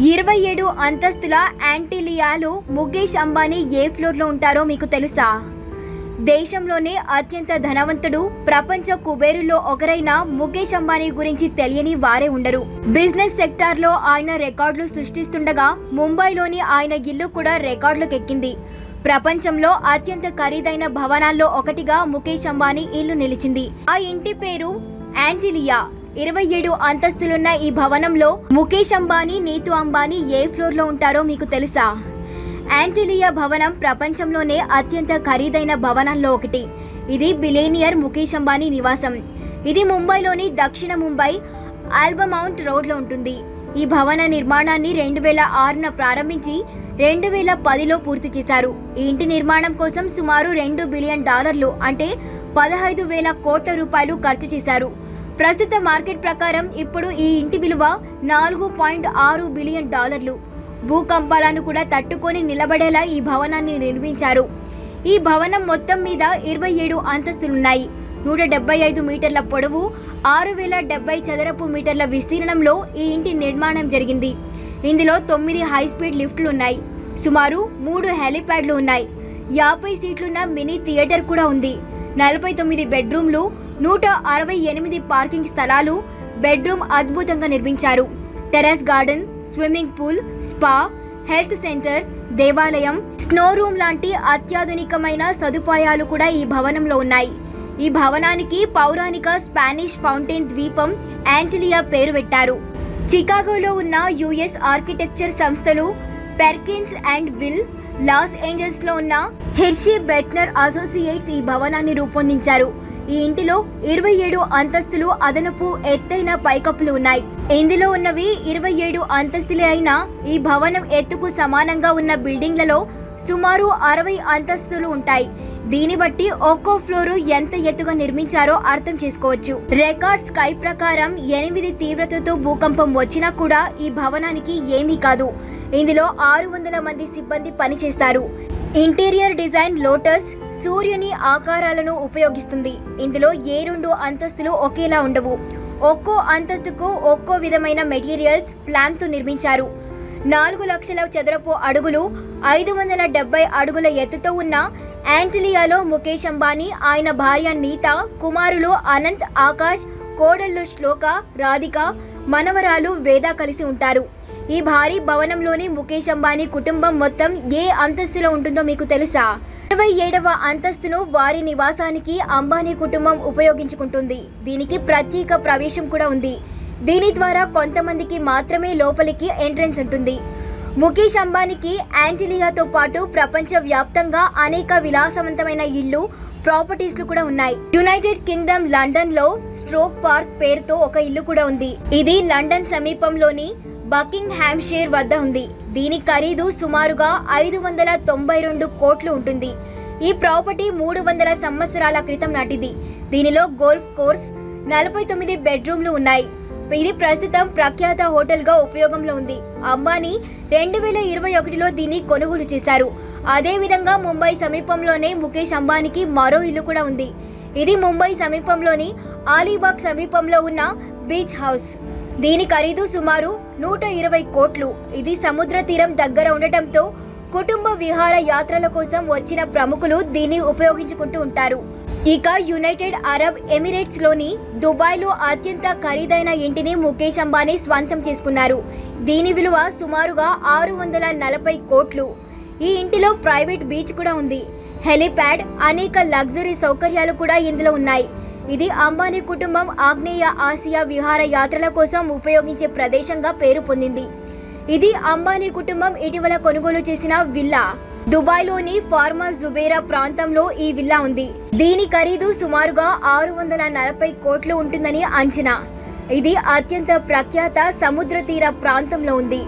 ఇరవై ఏడు అంతస్తుల యాంటిలియాలో ముఖేష్ అంబానీ ఏ ఫ్లోర్లో ఉంటారో మీకు తెలుసా? దేశంలోనే అత్యంత ధనవంతుడు ప్రపంచ కుబేరుల్లో ఒకరైన ముఖేష్ అంబానీ గురించి తెలియని వారే ఉండరు. బిజినెస్ సెక్టార్లో ఆయన రికార్డులు సృష్టిస్తుండగా ముంబైలోని ఆయన ఇల్లు కూడా రికార్డులకెక్కింది. ప్రపంచంలో అత్యంత ఖరీదైన భవనాల్లో ఒకటిగా ముఖేష్ అంబానీ ఇల్లు నిలిచింది. ఆ ఇంటి పేరు యాంటిలియా. ఇరవై ఏడు అంతస్తులున్న ఈ భవనంలో ముఖేష్ అంబానీ నీతు అంబానీ ఏ ఫ్లోర్లో ఉంటారో మీకు తెలుసా? యాంటిలియా భవనం ప్రపంచంలోనే అత్యంత ఖరీదైన భవనాల్లో ఒకటి. ఇది బిలేనియర్ ముఖేష్ అంబానీ నివాసం. ఇది ముంబైలోని దక్షిణ ముంబై ఆల్బమౌంట్ రోడ్లో ఉంటుంది. ఈ భవన నిర్మాణాన్ని రెండు వేల ఆరున ప్రారంభించి రెండు వేల పదిలో పూర్తి చేశారు. ఈ ఇంటి నిర్మాణం కోసం సుమారు రెండు బిలియన్ డాలర్లు అంటే పదహైదు వేల కోట్ల రూపాయలు ఖర్చు చేశారు. ప్రస్తుత మార్కెట్ ప్రకారం ఇప్పుడు ఈ ఇంటి విలువ నాలుగు పాయింట్ ఆరు బిలియన్ డాలర్లు. భూకంపాలను కూడా తట్టుకొని నిలబడేలా ఈ భవనాన్ని నిర్మించారు. ఈ భవనం మొత్తం మీద ఇరవై ఏడు అంతస్తులున్నాయి. నూట డెబ్బై ఐదు మీటర్ల పొడవు ఆరు వేల డెబ్బై చదరపు మీటర్ల విస్తీర్ణంలో ఈ ఇంటి నిర్మాణం జరిగింది. ఇందులో తొమ్మిది హై స్పీడ్ లిఫ్ట్లు ఉన్నాయి సుమారు మూడు హెలిప్యాడ్లు ఉన్నాయి. యాభై సీట్లున్న మినీ థియేటర్ కూడా ఉంది. నలభై తొమ్మిది బెడ్రూమ్లు నూట అరవై ఎనిమిది పార్కింగ్ స్థలాలు బెడ్రూమ్ అద్భుతంగా నిర్మించారు. Terrace garden swimming pool spa health centre దేవాలయం స్నో రూమ్ లాంటి అత్యాధునికమైన సదుపాయాలు కూడా ఈ భవనంలో ఉన్నాయి. ఈ భవనానికి పౌరాణిక స్పానిష్ ఫౌంటైన్ ద్వీపం యాంటిలియా పేరు పెట్టారు. చికాగోలో ఉన్న యుఎస్ ఆర్కిటెక్చర్ సంస్థలు పెర్కిన్స్ అండ్ విల్ లాస్ ఏంజల్స్లో ఉన్న హెర్షీ బెట్నర్ అసోసియేట్స్ ఈ భవనాన్ని రూపొందించారు. ఈ ఇంటిలో ఇరవై ఏడు అంతస్తులు అదనపు ఎత్తైన పైకప్పులు ఉన్నాయి. ఇందులో ఉన్నవి ఇరవై ఏడు అంతస్తులే అయిన ఈ భవనం ఎత్తుకు సమానంగా ఉన్న బిల్డింగ్లలో సుమారు అరవై అంతస్తులు ఉంటాయి. దీన్ని బట్టి ఒక్కో ఫ్లోరు ఎంత ఎత్తుగా నిర్మించారో అర్థం చేసుకోవచ్చు. రికార్డ్ స్కై ప్రకారం ఎనిమిది తీవ్రతతో భూకంపం వచ్చినా కూడా ఈ భవనానికి ఏమీ కాదు. ఇందులో ఆరు వందల మంది సిబ్బంది పనిచేస్తారు. ఇంటీరియర్ డిజైన్ లోటస్ సూర్యుని ఆకారాలను ఉపయోగిస్తుంది. ఇందులో ఏ రెండు అంతస్తులు ఒకేలా ఉండవు. ఒక్కో అంతస్తుకు ఒక్కో విధమైన మెటీరియల్స్ ప్లాన్తో నిర్మించారు. నాలుగు లక్షల చదరపు అడుగులు ఐదు వందల డెబ్బై అడుగుల ఎత్తుతో ఉన్న యాంటిలియాలో ముఖేష్ అంబానీ ఆయన భార్య నీత కుమారులు అనంత్ ఆకాష్ కోడళ్ళు శ్లోక రాధిక మనవరాలు వేద కలిసి ఉంటారు. ఈ భారీ భవనంలోని ముఖేష్ అంబానీ కుటుంబం మొత్తం ఏ అంతస్తులో ఉంటుందో మీకు తెలుసా? ఇరవై ఏడవ అంతస్తును వారి నివాసానికి అంబానీ కుటుంబం ఉపయోగించుకుంటుంది. దీనికి ప్రత్యేక ప్రవేశం కూడా ఉంది. దీని ద్వారా కొంతమందికి మాత్రమే లోపలికి ఎంట్రన్స్ ఉంటుంది. ముఖేష్ అంబానీకి యాంటిలియాతో పాటు ప్రపంచ వ్యాప్తంగా అనేక విలాసవంతమైన ఇళ్ళు ప్రాపర్టీస్లు కూడా ఉన్నాయి. యునైటెడ్ కింగ్డమ్ లండన్లో స్ట్రోక్ పార్క్ పేరుతో ఒక ఇల్లు కూడా ఉంది. ఇది లండన్ సమీపంలోని బకింగ్ హ్యామ్షైర్ వద్ద ఉంది. దీని ఖరీదు సుమారుగా ఐదు వందల తొంభై రెండు కోట్లు ఉంటుంది. ఈ ప్రాపర్టీ మూడు వందల సంవత్సరాల క్రితం నాటిది. దీనిలో గోల్ఫ్ కోర్స్ నలభై తొమ్మిది బెడ్రూమ్లు ఉన్నాయి. ఇది ప్రస్తుతం ప్రఖ్యాత హోటల్గా ఉపయోగంలో ఉంది. అంబానీ రెండు వేల ఇరవై ఒకటిలో దీన్ని కొనుగోలు చేశారు. అదేవిధంగా ముంబై సమీపంలోనే ముఖేష్ అంబానీకి మరో ఇల్లు కూడా ఉంది. ఇది ముంబై సమీపంలోని ఆలీబాగ్ సమీపంలో ఉన్న బీచ్ హౌస్. దీని ఖరీదు సుమారు నూట ఇరవై కోట్లు. ఇది సముద్ర తీరం దగ్గర ఉండటంతో కుటుంబ విహార యాత్రల కోసం వచ్చిన ప్రముఖులు దీన్ని ఉపయోగించుకుంటూ ఉంటారు. ఇక యునైటెడ్ అరబ్ ఎమిరేట్స్లోని దుబాయ్లో అత్యంత ఖరీదైన ఇంటిని ముఖేష్ అంబానీ స్వంతం చేసుకున్నారు. దీని విలువ సుమారుగా ఆరు వందల నలభై కోట్లు. ఈ ఇంటిలో ప్రైవేట్ బీచ్ కూడా ఉంది. హెలిప్యాడ్ అనేక లగ్జరీ సౌకర్యాలు కూడా ఇందులో ఉన్నాయి. ఇది అంబానీ కుటుంబం ఆగ్నేయ ఆసియా విహార యాత్రల కోసం ఉపయోగించే ప్రదేశంగా పేరు పొందింది. ఇది అంబానీ కుటుంబం ఇటీవల కొనుగోలు చేసిన విల్లా. దుబాయ్లోని ఫార్మా జుబేరా ప్రాంతంలో ఈ విల్లా ఉంది. దీని ఖరీదు సుమారుగా ఆరు వందల నలభై కోట్లు ఉంటుందని అంచనా. ఇది అత్యంత ప్రఖ్యాత సముద్ర తీర ప్రాంతంలో ఉంది.